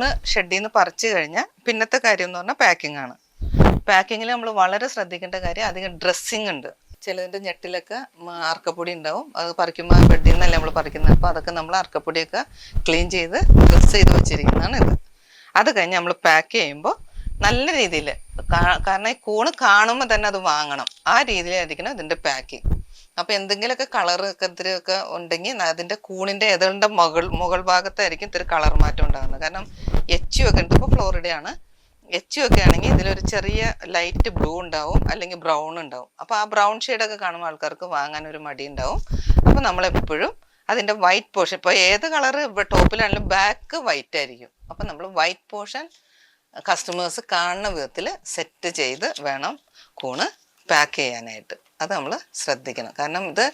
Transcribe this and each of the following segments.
കൂണ് ഷെഡിൽ നിന്ന് പറിച്ചു കഴിഞ്ഞാൽ പിന്നത്തെ കാര്യം എന്ന് പറഞ്ഞാൽ പാക്കിംഗ് ആണ് പാക്കിങ്ങിൽ നമ്മൾ വളരെ ശ്രദ്ധിക്കേണ്ട കാര്യം അധികം ഡ്രസ്സിങ് ഉണ്ട്. ചിലതിന്റെ ഞെട്ടിലൊക്കെ അർക്കപ്പൊടി ഉണ്ടാവും. അത് പറിക്കുമ്പോൾ ബെഡിൽ നിന്നല്ലേ നമ്മൾ പറിക്കുന്നത് അപ്പോൾ അതൊക്കെ നമ്മൾ അർക്കപ്പൊടിയൊക്കെ ക്ലീൻ ചെയ്ത് ഡ്രസ്സ് ചെയ്ത് വെച്ചിരിക്കുന്നതാണ് ഇത്. അത് കഴിഞ്ഞ് നമ്മൾ പാക്ക് ചെയ്യുമ്പോൾ നല്ല രീതിയിൽ കാരണം ഈ കൂണ് കാണുമ്പോൾ തന്നെ അത് വാങ്ങണം. ആ രീതിയിലായിരിക്കണം ഇതിന്റെ പാക്കിങ് അപ്പോൾ എന്തെങ്കിലുമൊക്കെ കളർ ഒക്കെ ഉണ്ടെങ്കിൽ അതിന്റെ കൂണിന്റെ എതളിന്റെ മുകൾ മുകൾ ഭാഗത്തായിരിക്കും ഇത്തിരി കളർ മാറ്റം ഉണ്ടാകുന്നത്. കാരണം എച്ച് ഒക്കെ ഉണ്ട്. ഇപ്പോൾ ഫ്ലോറിഡയാണ്. എച്ച് ഒക്കെ ആണെങ്കിൽ ഇതിലൊരു ചെറിയ ലൈറ്റ് ബ്ലൂ ഉണ്ടാവും അല്ലെങ്കിൽ ബ്രൗൺ ഉണ്ടാവും. അപ്പോൾ ആ ബ്രൗൺ ഷെയ്ഡൊക്കെ കാണുമ്പോൾ ആൾക്കാർക്ക് വാങ്ങാൻ ഒരു മടി ഉണ്ടാവും. അപ്പോൾ നമ്മളെപ്പോഴും അതിന്റെ വൈറ്റ് പോർഷൻ ഇപ്പോൾ ഏത് കളർ ടോപ്പിലാണെങ്കിലും ബാക്ക് വൈറ്റ് ആയിരിക്കും. അപ്പോൾ നമ്മൾ വൈറ്റ് പോർഷൻ കസ്റ്റമേഴ്സ് കാണുന്ന വിധത്തിൽ സെറ്റ് ചെയ്ത് വേണം കൂണ് പാക്ക് ചെയ്യാനായിട്ട്. അത് നമ്മൾ ശ്രദ്ധിക്കണം. കാരണം ഇത്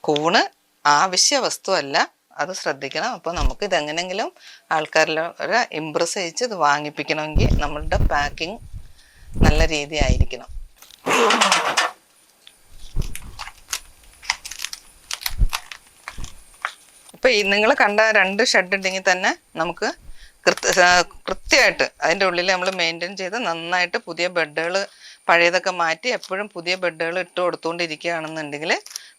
കൂണ് ആവശ്യ വസ്തുവല്ല. അത് ശ്രദ്ധിക്കണം. അപ്പോൾ നമുക്ക് ഇതെങ്ങനെങ്കിലും ആൾക്കാരിലൊരു ഇമ്പ്രസ് ചെയ്യിച്ച് ഇത് വാങ്ങിപ്പിക്കണമെങ്കിൽ നമ്മളുടെ പാക്കിംഗ് നല്ല രീതി ആയിരിക്കണം. ഇപ്പൊ ഈ നിങ്ങൾ കണ്ട രണ്ട് ഷെഡ് ഉണ്ടെങ്കിൽ തന്നെ നമുക്ക് കൃത്യ കൃത്യമായിട്ട് അതിന്റെ ഉള്ളിൽ നമ്മൾ മെയിന്റെയിൻ ചെയ്ത് നന്നായിട്ട് പുതിയ ബെഡുകൾ പഴയതൊക്കെ മാറ്റി എപ്പോഴും പുതിയ ബെഡുകൾ ഇട്ട് കൊടുത്തുകൊണ്ടിരിക്കുകയാണെന്നുണ്ടെങ്കിൽ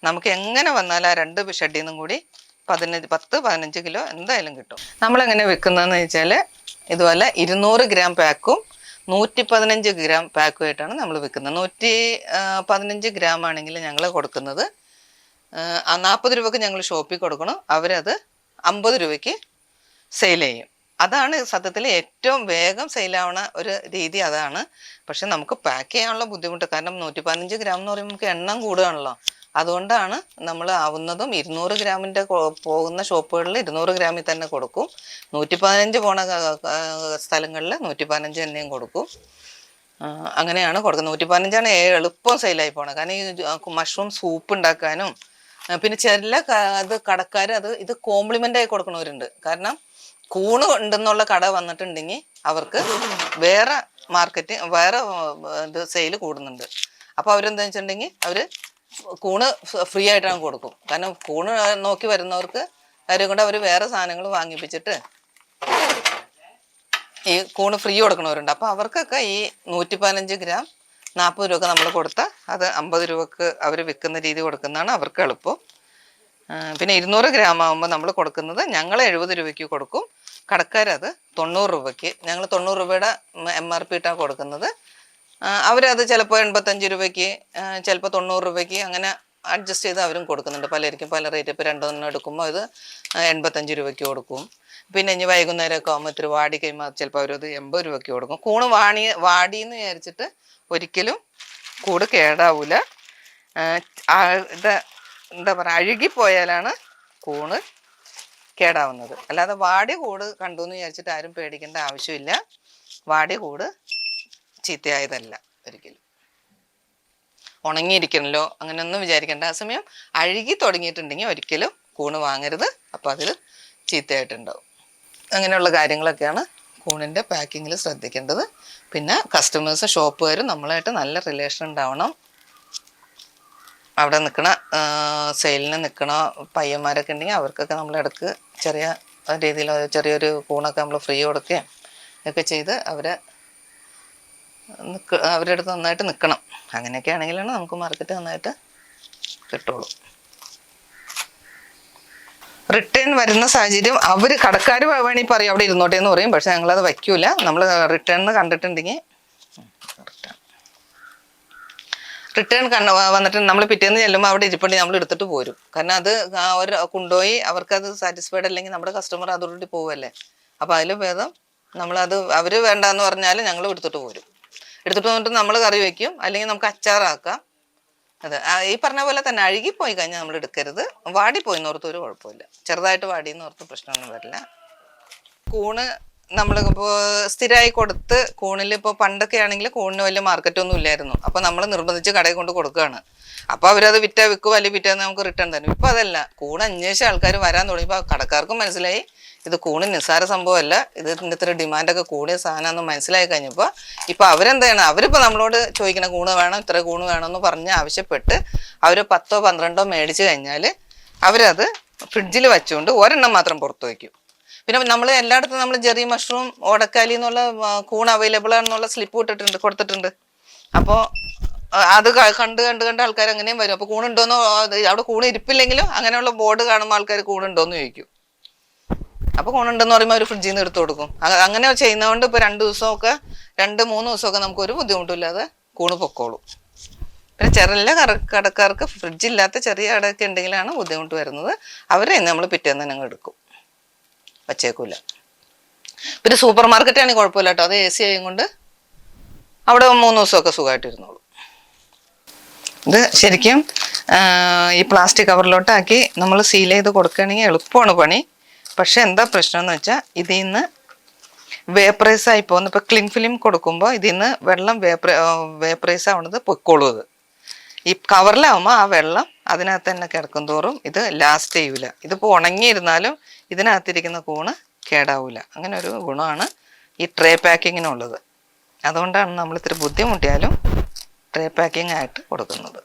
നമുക്ക് എങ്ങനെ വന്നാലും ആ രണ്ട് ഷെഡിൽ നിന്നും കൂടി പതിനഞ്ച് പത്ത് പതിനഞ്ച് കിലോ എന്തായാലും കിട്ടും. നമ്മളെങ്ങനെ വെക്കുന്നതെന്ന് വെച്ചാൽ ഇതുപോലെ ഇരുന്നൂറ് ഗ്രാം പാക്കും നൂറ്റി പതിനഞ്ച് ഗ്രാം പാക്കുമായിട്ടാണ് നമ്മൾ വെക്കുന്നത്. നൂറ്റി പതിനഞ്ച് ഗ്രാം ആണെങ്കിൽ ഞങ്ങൾ കൊടുക്കുന്നത്. നാൽപ്പത് രൂപക്ക് ഞങ്ങൾ ഷോപ്പിൽ കൊടുക്കണം. അവരത് അമ്പത് രൂപയ്ക്ക് സെയിൽ ചെയ്യും. അതാണ് സത്യത്തിൽ ഏറ്റവും വേഗം സെയിലാവണ ഒരു രീതി അതാണ്. പക്ഷെ നമുക്ക് പാക്ക് ചെയ്യാനുള്ള ബുദ്ധിമുട്ട്. കാരണം നൂറ്റി പതിനഞ്ച് ഗ്രാം എന്ന് പറയുമ്പോൾ നമുക്ക് എണ്ണം കൂടുകയാണല്ലോ. അതുകൊണ്ടാണ് നമ്മൾ ആവുന്നതും ഇരുന്നൂറ് ഗ്രാമിന്റെ പോകുന്ന ഷോപ്പുകളിൽ ഇരുന്നൂറ് ഗ്രാമിൽ തന്നെ കൊടുക്കും. നൂറ്റി പതിനഞ്ച് പോണ സ്ഥലങ്ങളിൽ നൂറ്റി പതിനഞ്ച് തന്നെയും കൊടുക്കും. അങ്ങനെയാണ് കൊടുക്കുന്നത്. നൂറ്റി പതിനഞ്ചാണ് എളുപ്പം സെയിലായി പോണത്. കാരണം ഈ മഷ്റൂം സൂപ്പ് ഉണ്ടാക്കാനും പിന്നെ ചില അത് കടക്കാർ അത് ഇത് കോംപ്ലിമെന്റ് ആയി കൊടുക്കണവരുണ്ട്. കാരണം കൂണ് ഉണ്ടെന്നുള്ള കട വന്നിട്ടുണ്ടെങ്കിൽ അവർക്ക് വേറെ മാർക്കറ്റ് വേറെ ഇത് സെയിൽ കൂടുന്നുണ്ട്. അപ്പോൾ അവരെന്താ വെച്ചിട്ടുണ്ടെങ്കിൽ അവർ കൂണ് ഫ്രീ ആയിട്ടാണ് കൊടുക്കും. കാരണം കൂണ് നോക്കി വരുന്നവർക്ക് കാര്യം കൊണ്ട് അവർ വേറെ സാധനങ്ങൾ വാങ്ങിപ്പിച്ചിട്ട് ഈ കൂണ് ഫ്രീ കൊടുക്കണവരുണ്ട്. അപ്പോൾ അവർക്കൊക്കെ ഈ നൂറ്റി പതിനഞ്ച് ഗ്രാം നാൽപ്പത് രൂപ നമ്മൾ കൊടുത്താൽ അത് അമ്പത് രൂപക്ക് അവർ വിൽക്കുന്ന രീതി കൊടുക്കുന്നതാണ് അവർക്ക് എളുപ്പം. പിന്നെ ഇരുന്നൂറ് ഗ്രാം ആകുമ്പോൾ നമ്മൾ കൊടുക്കുന്നത് ഞങ്ങൾ എഴുപത് രൂപയ്ക്ക് കൊടുക്കും. കടക്കാരത് തൊണ്ണൂറ് രൂപയ്ക്ക്. ഞങ്ങൾ തൊണ്ണൂറ് രൂപയുടെ എം ആർ പി ഇട്ടാണ് കൊടുക്കുന്നത് അവരത് ചിലപ്പോൾ എൺപത്തഞ്ച് രൂപയ്ക്ക് ചിലപ്പോൾ തൊണ്ണൂറ് രൂപയ്ക്ക് അങ്ങനെ അഡ്ജസ്റ്റ് ചെയ്ത് അവരും കൊടുക്കുന്നുണ്ട്. പലർക്കും പല റേറ്റ് ഇപ്പോൾ രണ്ടെണ്ണം എടുക്കുമ്പോൾ ഇത് എൺപത്തഞ്ച് രൂപയ്ക്ക് കൊടുക്കും. പിന്നെ ഇനി വൈകുന്നേരമൊക്കെ ആകുമ്പോൾ ഇത്തിരി വാടി കഴിയുമ്പോൾ ചിലപ്പോൾ അവരത് എൺപത് രൂപയ്ക്ക് കൊടുക്കും. കൂണ് വാണി വാടി എന്ന് വിചാരിച്ചിട്ട് ഒരിക്കലും കൂട് കേടാവൂല. എന്താ പറയുക അഴുകിപ്പോയാലാണ് കൂണ് കേടാവുന്നത്. അല്ലാതെ വാടി കൂട് കണ്ടു എന്ന് വിചാരിച്ചിട്ട് ആരും പേടിക്കേണ്ട ആവശ്യമില്ല. വാടി കൂട് ചീത്തയായതല്ല ഒരിക്കലും. ഉണങ്ങിയിരിക്കണല്ലോ അങ്ങനെയൊന്നും വിചാരിക്കേണ്ട. ആ സമയം അഴുകി തുടങ്ങിയിട്ടുണ്ടെങ്കിൽ ഒരിക്കലും കൂണ് വാങ്ങരുത്. അപ്പോൾ അതിൽ ചീത്തയായിട്ടുണ്ടാവും. അങ്ങനെയുള്ള കാര്യങ്ങളൊക്കെയാണ് കൂണിന്റെ പാക്കിങ്ങിൽ ശ്രദ്ധിക്കേണ്ടത്. പിന്നെ കസ്റ്റമേഴ്സ് ഷോപ്പുകാരും നമ്മളായിട്ട് നല്ല റിലേഷൻ ഉണ്ടാവണം. അവിടെ നിൽക്കണ സെയിലിന് നിൽക്കണ പയ്യന്മാരൊക്കെ ഉണ്ടെങ്കിൽ അവർക്കൊക്കെ നമ്മൾ ഇടയ്ക്ക് ചെറിയ രീതിയിൽ ചെറിയൊരു കൂണൊക്കെ നമ്മൾ ഫ്രീ കൊടുക്കുകയും ഒക്കെ ചെയ്ത് അവരെ അവരുടെ അടുത്ത് നന്നായിട്ട് നിൽക്കണം അങ്ങനെയൊക്കെ ആണെങ്കിലാണ് നമുക്ക് മാർക്കറ്റ് നന്നായിട്ട് കിട്ടുള്ളൂ. റിട്ടേൺ വരുന്ന സാഹചര്യം അവർ കടക്കാർ വേണമെങ്കിൽ പറയും അവിടെ ഇരുന്നോട്ടെ എന്ന് പറയും. പക്ഷെ ഞങ്ങളത് വയ്ക്കൂല. നമ്മൾ റിട്ടേൺ കണ്ടിട്ടുണ്ടെങ്കിൽ റിട്ടേൺ കണ്ട വന്നിട്ട് നമ്മൾ പിറ്റേന്ന് ചെല്ലുമ്പോൾ അവിടെ ഇരിപ്പുണ്ടെങ്കിൽ നമ്മൾ എടുത്തിട്ട് പോരും. കാരണം അത് ഒരു കൊണ്ടുപോയി അവർക്കത് സാറ്റിസ്ഫൈഡ് അല്ലെങ്കിൽ നമ്മുടെ കസ്റ്റമർ അതോടുകൂടി പോവല്ലേ? അപ്പോൾ അതിൽ ഭേദം നമ്മളത് അവർ വേണ്ടാന്ന് പറഞ്ഞാൽ ഞങ്ങൾ എടുത്തിട്ട് പോരും. എടുത്തിട്ട് വന്നിട്ട് നമ്മൾ കറി വെക്കും. അല്ലെങ്കിൽ നമുക്ക് അച്ചാറാക്കാം. അതെ. ഈ പറഞ്ഞ പോലെ തന്നെ അഴുകിപ്പോയി കഴിഞ്ഞാൽ നമ്മൾ എടുക്കരുത്. വാടിപ്പോയി എന്നോർത്ത് ഒരു കുഴപ്പമില്ല. ചെറുതായിട്ട് വാടിയെന്നോർത്ത് പ്രശ്നമൊന്നും വരില്ല. കൂണ് നമ്മൾ ഇപ്പോൾ സ്ഥിരമായി കൊടുത്ത് കൂണിൽ ഇപ്പോൾ പണ്ടൊക്കെ ആണെങ്കിൽ കൂണിന് വലിയ മാർക്കറ്റൊന്നും ഇല്ലായിരുന്നു. അപ്പോൾ നമ്മൾ നിർബന്ധിച്ച് കടയിൽ കൊണ്ട് കൊടുക്കുകയാണ് അപ്പോൾ അവരത് വിറ്റാ വിൽക്കുക അല്ലെങ്കിൽ വിറ്റാന്ന് നമുക്ക് റിട്ടേൺ തരും. ഇപ്പോൾ അതല്ല. കൂണ് അന്വേഷിച്ച ആൾക്കാർ വരാൻ തുടങ്ങിയപ്പോൾ കടക്കാർക്കും മനസ്സിലായി. ഇത് കൂണ് നിസ്സാര സംഭവമല്ല. ഇത് ഇതിന്റെ ഇത്ര ഡിമാൻഡൊക്കെ കൂടിയ സാധനമാണെന്ന് മനസ്സിലായി കഴിഞ്ഞപ്പോൾ ഇപ്പോൾ അവരെന്താണ്? അവരിപ്പോൾ നമ്മളോട് ചോദിക്കണ കൂണ് വേണം ഇത്ര കൂണ് വേണമെന്ന് പറഞ്ഞ് ആവശ്യപ്പെട്ട് അവർ പത്തോ പന്ത്രണ്ടോ മേടിച്ച് കഴിഞ്ഞാൽ അവരത് ഫ്രിഡ്ജിൽ വെച്ചുകൊണ്ട് ഒരെണ്ണം മാത്രം പുറത്ത് വയ്ക്കും പിന്നെ നമ്മൾ എല്ലായിടത്തും നമ്മൾ ജെറി മഷ്റൂം ഓടക്കാലി എന്നുള്ള കൂൺ അവൈലബിൾ ആണെന്നുള്ള സ്ലിപ്പ് ഇട്ടിട്ടുണ്ട് കൊടുത്തിട്ടുണ്ട്. അപ്പോൾ അത് കണ്ട് കണ്ട് കണ്ട് ആൾക്കാർ അങ്ങനെയും വരും. അപ്പോൾ കൂണുണ്ടോന്നോ അവിടെ കൂണ് ഇരിപ്പില്ലെങ്കിലും അങ്ങനെയുള്ള ബോർഡ് കാണുമ്പോൾ ആൾക്കാർ കൂണുണ്ടോന്ന് ചോദിക്കും. അപ്പോൾ കൂണുണ്ടെന്ന് പറയുമ്പോൾ അവർ ഫ്രിഡ്ജിൽ നിന്ന് എടുത്തു കൊടുക്കും. അങ്ങനെ ചെയ്യുന്നതുകൊണ്ട് ഇപ്പോൾ രണ്ട് ദിവസമൊക്കെ രണ്ട് മൂന്ന് ദിവസമൊക്കെ നമുക്ക് ഒരു ബുദ്ധിമുട്ടില്ലാതെ കൂണ് പൊക്കോളും. പിന്നെ ചെറിയ കടക്കാർക്ക് ഫ്രിഡ്ജില്ലാത്ത ചെറിയ കടയൊക്കെ ഉണ്ടെങ്കിലാണ് ബുദ്ധിമുട്ട് വരുന്നത്. അവരെ നമ്മൾ പിറ്റേന്ന് തന്നെ എടുക്കും. വച്ചേക്കൂല. പിന്നെ സൂപ്പർ മാർക്കറ്റ് ആണെങ്കിൽ കുഴപ്പമില്ല കേട്ടോ. അത് എ സി ആയും കൊണ്ട് അവിടെ മൂന്ന് ദിവസമൊക്കെ സുഖമായിട്ടിരുന്നോളൂ. ഇത് ശരിക്കും ഈ പ്ലാസ്റ്റിക് കവറിലോട്ടാക്കി നമ്മൾ സീൽ ചെയ്ത് കൊടുക്കുകയാണെങ്കിൽ എളുപ്പമാണ് പണി. പക്ഷെ എന്താ പ്രശ്നം എന്ന് വെച്ചാൽ ഇതിൽ നിന്ന് വേപ്പറൈസ് ആയി പോകുന്നു. ഇപ്പോൾ ക്ലിൻ ഫിലിം കൊടുക്കുമ്പോൾ ഇതിൽ നിന്ന് വെള്ളം വേപ്പറ വേപ്പറൈസ് ആവണത് പൊയ്ക്കോളൂ അത് ഈ കവറിലാവുമ്പോൾ ആ വെള്ളം അതിനകത്ത് തന്നെ കിടക്കും തോറും ഇത് ലാസ്റ്റ് ചെയ്യൂല. ഇതിപ്പോൾ ഉണങ്ങിയിരുന്നാലും ഇതിനകത്തിരിക്കുന്ന കൂണ് കേടാവില്ല അങ്ങനെ ഒരു ഗുണമാണ് ഈ ട്രേ പാക്കിങ്ങിനുള്ളത് അതുകൊണ്ടാണ് നമ്മൾ ഇത്തിരി ബുദ്ധിമുട്ടിയാലും ട്രേ പാക്കിംഗ് ആയിട്ട് കൊടുക്കുന്നത്.